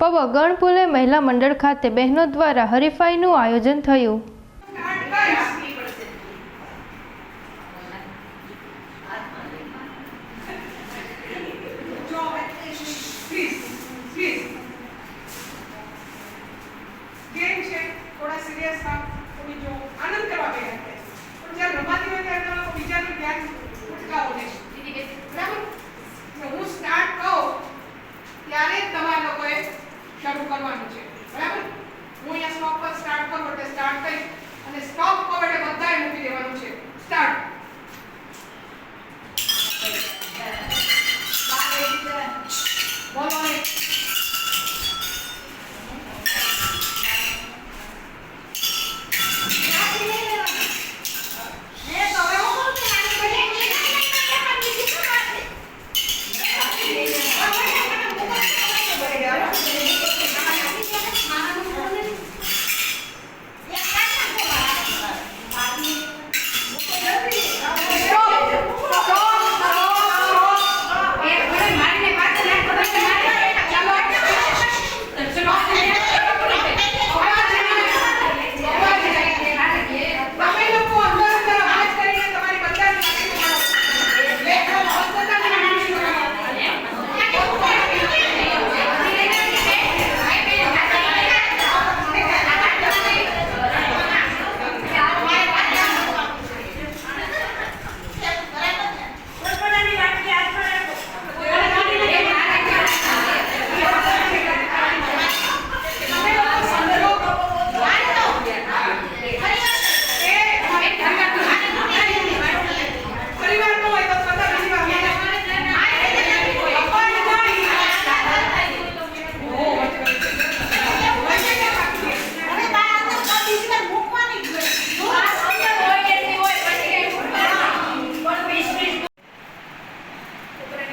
પવ ગણપુલે મહિલા મંડળ ખાતે બહેનો દ્વારા હરીફાઈનું આયોજન થયું. હું સ્ટાર્ટ કહું, ત્યારે તમારા લોકોએ શરૂ કરવાનું છે. બરાબર? હું અહીંયા સ્ટોપ પર સ્ટાર્ટ કરું એટલે સ્ટાર્ટ કરી અને સ્ટોપ પર એટલે બધાએ મૂકી દેવાનું છે. સ્ટાર્ટ બોલો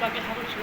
পাখি ঠাকুর ছিল।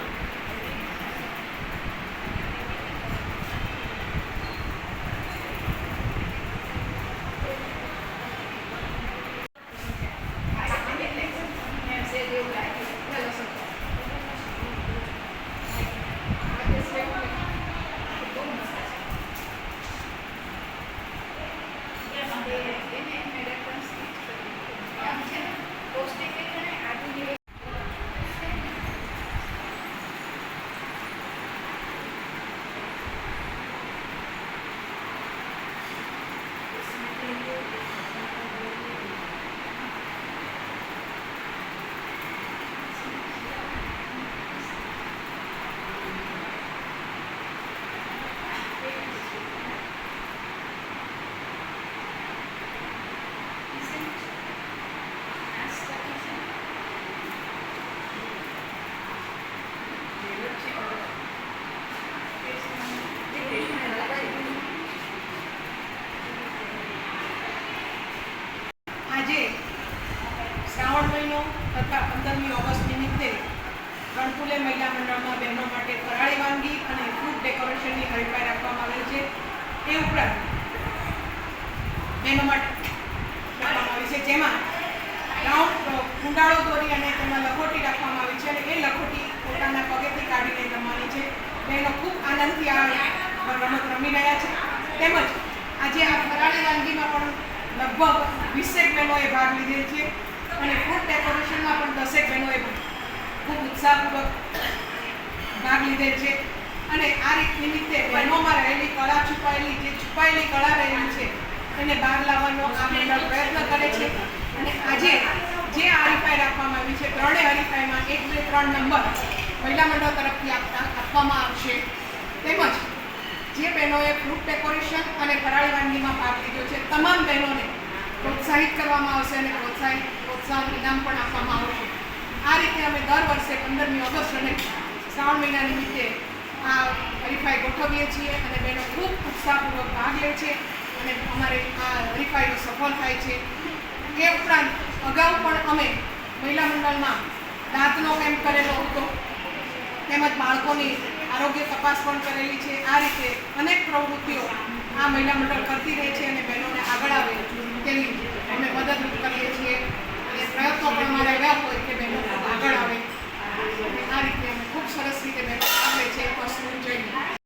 સ્પેશિયલ મહિલા મંડળમાં બહેનો માટે ફરાળી વાનગી અને ફૂડ ડેકોરેશનની હરીફાઈ રાખવામાં આવેલ છે. એ ઉપરાંત બહેનો માટે રાખવામાં આવી છે. જેમાં કુંડાળો દોરી અને તેમાં લખોટી રાખવામાં આવી છે અને એ લખોટી પોતાના પગેથી કાઢીને રમવાની છે. બહેનો ખૂબ આનંદથી આ રમત રમી રહ્યા છે. તેમજ આજે આ ફરાળી વાનગીમાં પણ લગભગ વીસેક બહેનોએ ભાગ લીધેલ છે અને ફૂડ ડેકોરેશનમાં પણ દસેક બહેનોએ ભાગ ખૂબ ઉત્સાહપૂર્વક ભાગ લીધેલ છે. અને આ રીત નિમિત્તે બહેનોમાં રહેલી કળા છુપાયેલી, જે છુપાયેલી કળા રહેલી છે, એને બહાર લાવવાનો આ મંડળ પ્રયત્ન કરે છે. અને આજે જે હરીફાઈ રાખવામાં આવી છે, ત્રણેય હરીફાઈમાં એક, બે, ત્રણ નંબર મહિલા મંડળ તરફથી આપતા, આપવામાં આવશે. તેમજ જે બહેનોએ ફ્રૂટ ડેકોરેશન અને ફરાળી વાનગીમાં ભાગ લીધો છે, તમામ બહેનોને પ્રોત્સાહિત કરવામાં આવશે અને પ્રોત્સાહિત પ્રોત્સાહન ઇનામ પણ આપવામાં આવશે. આ રીતે અમે દર વર્ષે પંદરમી ઓગસ્ટ અને શ્રાવણ મહિના નિમિત્તે આ હરીફાઈ ગોઠવીએ છીએ અને બહેનો ખૂબ ઉત્સાહપૂર્વક ભાગ લે છે અને અમારે આ હરીફાઈઓ સફળ થાય છે. એ ઉપરાંત અગાઉ પણ અમે મહિલા મંડળમાં દાંતનો કેમ્પ કરેલો હતો. તેમજ બાળકોની આરોગ્ય તપાસ પણ કરેલી છે. આ રીતે અનેક પ્રવૃત્તિઓ આ મહિલા મંડળ કરતી રહે છે અને બહેનોને આગળ આવે તેની અમે મદદરૂપ કરીએ છીએ. પ્રયત્નો પણ મારા રહ્યા હોય કે બહેનો આગળ આવે. આ રીતે ખૂબ સરસ રીતે બહેનો આવે છે, એક વસ્તુ જોઈને